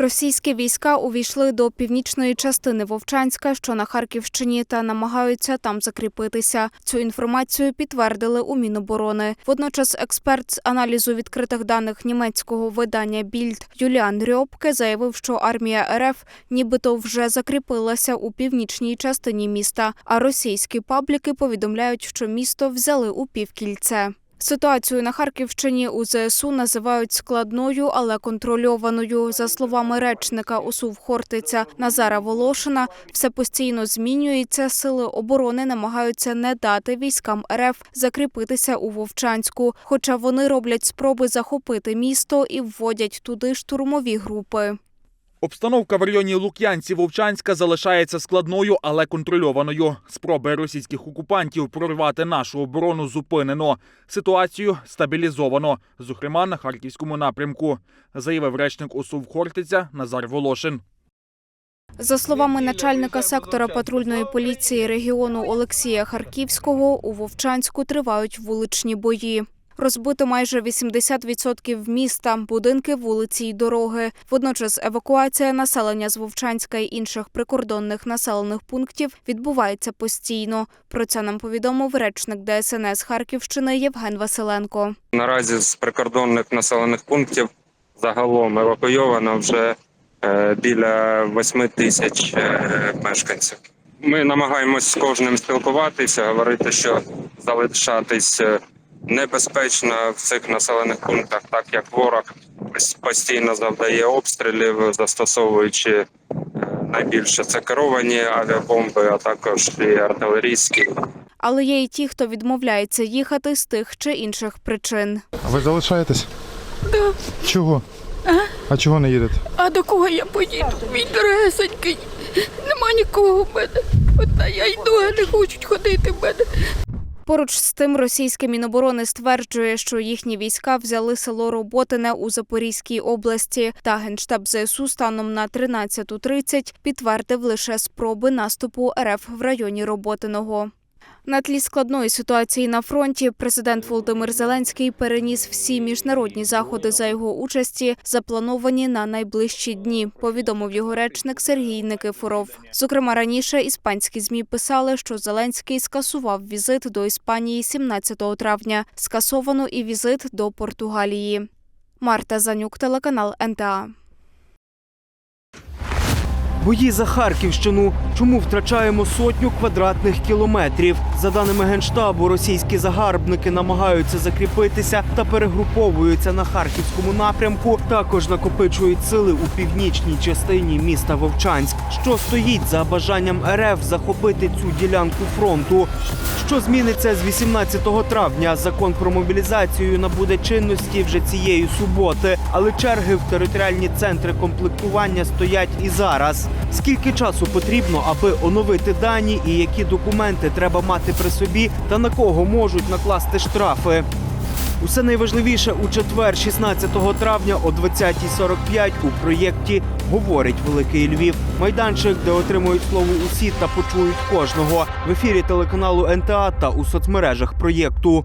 Російські війська увійшли до північної частини Вовчанська, що на Харківщині, та намагаються там закріпитися. Цю інформацію підтвердили у Міноборони. Водночас, експерт з аналізу відкритих даних німецького видання Більд Юліан Рьопке заявив, що армія РФ нібито вже закріпилася у північній частині міста. А російські пабліки повідомляють, що місто взяли у півкільце. Ситуацію на Харківщині у ЗСУ називають складною, але контрольованою. За словами речника УСУВ Хортиця Назара Волошина, все постійно змінюється. Сили оборони намагаються не дати військам РФ закріпитися у Вовчанську, хоча вони роблять спроби захопити місто і вводять туди штурмові групи. Обстановка в районі Лук'янці Вовчанська залишається складною, але контрольованою. Спроби російських окупантів прорвати нашу оборону зупинено. Ситуацію стабілізовано, зокрема на харківському напрямку, заявив речник ОСУВ Хортиця Назар Волошин. За словами начальника сектора патрульної поліції регіону Олексія Харківського, у Вовчанську тривають вуличні бої. Розбито майже 80% міста, будинки, вулиці й дороги. Водночас евакуація населення з Вовчанська й інших прикордонних населених пунктів відбувається постійно. Про це нам повідомив речник ДСНС Харківщини Євген Василенко. Наразі з прикордонних населених пунктів загалом евакуйовано вже е, біля 8 тисяч е, мешканців. Ми намагаємось з кожним спілкуватися, говорити, що залишатись е, небезпечно в цих населених пунктах, так як ворог постійно завдає обстрілів, застосовуючи е, найбільше це керовані авіабомби, а також і артилерійські. Але є й ті, хто відмовляється їхати з тих чи інших причин. А ви залишаєтесь? Да. Чого? А чого не їдете? А до кого я поїду? Мій дорогесенький. Нема нікого в мене. Одна я йду, а не хочуть ходити в мене. Поруч з тим, російське міноборони стверджує, що їхні війська взяли село Роботине у Запорізькій області. Та генштаб ЗСУ станом на 13.30 підтвердив лише спроби наступу РФ в районі Роботиного. На тлі складної ситуації на фронті президент Володимир Зеленський переніс всі міжнародні заходи за його участі, заплановані на найближчі дні. Повідомив його речник Сергій Никифоров. Зокрема, раніше іспанські змі писали, що Зеленський скасував візит до Іспанії 17 травня. Скасовано і візит до Португалії. Марта Занюк, телеканал НТА. Бої за Харківщину. Чому втрачаємо сотню квадратних кілометрів? За даними генштабу, російські загарбники намагаються закріпитися та перегруповуються на харківському напрямку. Також накопичують сили у північній частині міста Вовчанськ, що стоїть за бажанням РФ захопити цю ділянку фронту. Що зміниться з 18 травня? Закон про мобілізацію набуде чинності вже цієї суботи, але черги в територіальні центри комплектування стоять і зараз. Скільки часу потрібно, аби оновити дані, і які документи треба мати при собі, та на кого можуть накласти штрафи? Усе найважливіше у четвер, 16 травня о 20.45 у проєкті говорить Великий Львів. Майданчик, де отримують слово усі та почують кожного в ефірі телеканалу НТА та у соцмережах проєкту.